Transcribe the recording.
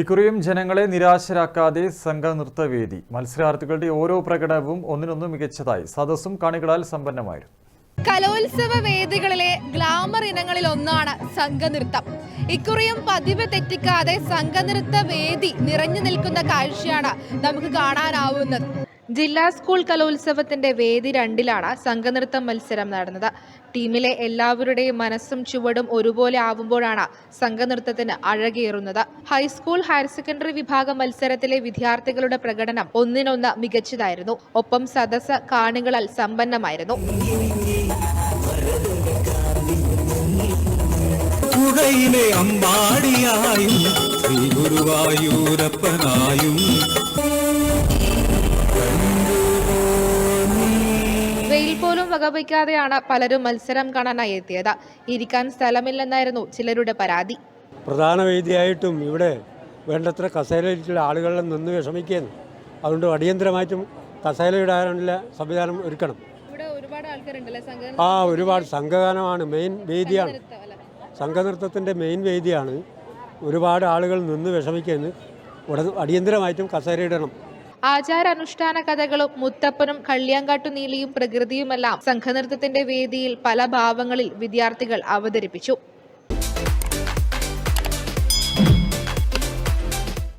ഇക്കുറിയും ജനങ്ങളെ നിരാശരാക്കാതെ സംഘനൃത്തവേദി. മത്സരാർത്ഥികളുടെ ഓരോ പ്രകടനവും ഒന്നിനൊന്നും മികച്ചതായി. സദസ്സും കാണികളാൽ സമ്പന്നമായിരുന്നു. കലോത്സവ വേദികളിലെ ഗ്ലാമർ ഇനങ്ങളിൽ ഒന്നാണ് സംഘനൃത്തം. ഇക്കുറിയും പതിവ് തെറ്റിക്കാതെ സംഘനൃത്ത വേദി നിറഞ്ഞു നിൽക്കുന്ന കാഴ്ചയാണ് നമുക്ക് കാണാനാവുന്നത്. ജില്ലാ സ്കൂൾ കലോത്സവത്തിന്റെ വേദി രണ്ടിലാണ് സംഘനൃത്തം മത്സരം നടന്നത്. ടീമിലെ എല്ലാവരുടെയും മനസ്സും ചുവടും ഒരുപോലെ ആവുമ്പോഴാണ് സംഘനൃത്തത്തിന് അഴകേറുന്നത്. ഹൈസ്കൂൾ ഹയർ സെക്കൻഡറി വിഭാഗം മത്സരത്തിലെ വിദ്യാർത്ഥികളുടെ പ്രകടനം ഒന്നിനൊന്ന് മികച്ചതായിരുന്നു. ഒപ്പം സദസ് കാണികളാൽ സമ്പന്നമായിരുന്നു. അമ്പാടിയായും ഗുരുവായൂരപ്പനായും പോലും വകവയ്ക്കാതെയാണ് പലരും മത്സരം കാണാനായി എത്തിയത്. ഇരിക്കാൻ സ്ഥലമില്ലെന്നായിരുന്നു ചിലരുടെ പരാതി. പ്രധാന വേദിയായിട്ടും ഇവിടെ വേണ്ടത്ര കസേരയിലുള്ള ആളുകളെ നിന്ന് വിഷമിക്കുന്നു. അതുകൊണ്ട് അടിയന്തരമായിട്ടും കസേര ഇടാനുള്ള സംവിധാനം ഒരുക്കണം. ആ ഒരുപാട് സംഘഗാനമാണ് മെയിൻ വേദിയാണ്. സംഘനൃത്തത്തിന്റെ മെയിൻ വേദിയാണ്. ഒരുപാട് ആളുകൾ നിന്ന് വിഷമിക്കുന്നു. ഉടൻ അടിയന്തരമായിട്ടും കസേര ഇടണം. ആചാരാനുഷ്ഠാന കഥകളും മുത്തപ്പനും കള്ളിയാങ്കാട്ടു നീലിയും പ്രകൃതിയുമെല്ലാം സംഘനൃത്തത്തിന്റെ വേദിയിൽ പല ഭാവങ്ങളിൽ വിദ്യാർത്ഥികൾ അവതരിപ്പിച്ചു.